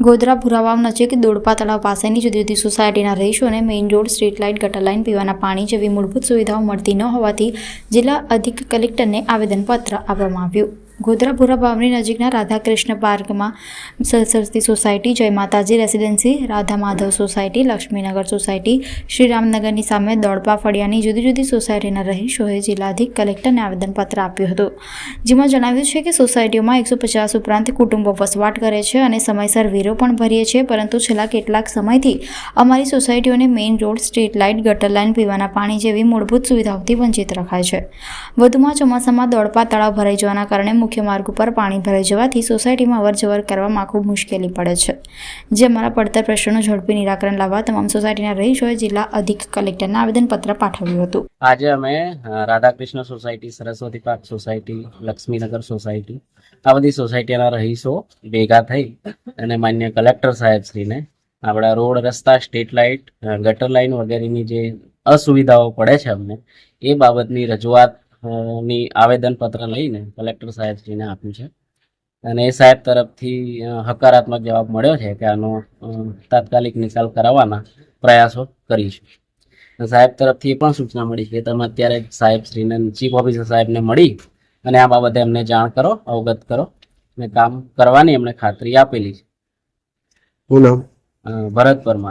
ગોધરા ભુરાવાવ નજીક દોડપા તળાવ પાસેની જુદી જુદી સોસાયટીના રહીશોને મેઇન રોડ સ્ટ્રીટ લાઇટ ગટર લાઇન પીવાના પાણી જેવી મૂળભૂત સુવિધાઓ મળતી ન હોવાથી જિલ્લા અધિક કલેક્ટરને આવેદનપત્ર આપવામાં આવ્યું. ગોધરા ભાવની નજીકના રાધાકૃષ્ણ પાર્કમાં Saraswati society, Jai Mataji residency Radha Madhav society, Laxminagar society, શ્રીરામનગરની સામે દોડપા ફળિયાની જુદી જુદી સોસાયટીના રહીશોએ જિલ્લાધિક કલેક્ટરને આવેદનપત્ર આપ્યું હતું. જેમાં જણાવ્યું છે કે સોસાયટીઓમાં એકસો પચાસ ઉપરાંત કુટુંબો વસવાટ કરે છે અને સમયસર વેરો પણ ભરીએ છીએ, પરંતુ છેલ્લા કેટલાક સમયથી અમારી સોસાયટીઓને મેઇન રોડ, સ્ટ્રીટ લાઇટ, ગટર લાઇન, પીવાના પાણી જેવી મૂળભૂત સુવિધાઓથી વંચિત રખાય છે. વધુમાં ચોમાસામાં દોડપા તળાવ ભરાઈ જવાના કારણે મુખ્ય માર્ગ ઉપર પાણી ભરાઈ જવાથી સોસાયટીમાં અવરજવર કરવામાં ખૂબ મુશ્કેલી પડે છે. જે અમારા પડતર પ્રશ્નોનું ઝડપી નિરાકરણ લાવવા તમામ સોસાયટીના રહીશોએ જિલ્લા અધિક કલેક્ટરને આવેદનપત્ર પાઠવ્યું હતું. આજે અમે Radhakrishna society, Saraswati park society, Laxminagar society, આ બધી સોસાયટીના રહીશો ભેગા થઈ અને માન્ય કલેક્ટર સાહેબશ્રીને આપણા રોડ, રસ્તા, સ્ટ્રીટ લાઇટ ગટર લાઇન વગેરેની જે અસુવિધાઓ પડે છે અમને, એ બાબતની રજૂઆત ની આવેદનપત્ર લઈને કલેક્ટર સાહેબશ્રીને આપ્યું છે. અને એ સાહેબ તરફથી હકારાત્મક જવાબ મળ્યો છે કે આનો તાત્કાલિક નિકાલ કરાવવાના પ્રયાસો કરીશું. સાહેબ તરફથી એ પણ સૂચના મળી છે કે તમે અત્યારે સાહેબ શ્રીને ચીફ ઓફિસર સાહેબને મળી અને આ બાબતે એમને જાણ કરો અવગત કરો અને કામ કરવાની એમણે ખાતરી આપેલી છે. ભરત પરમાર.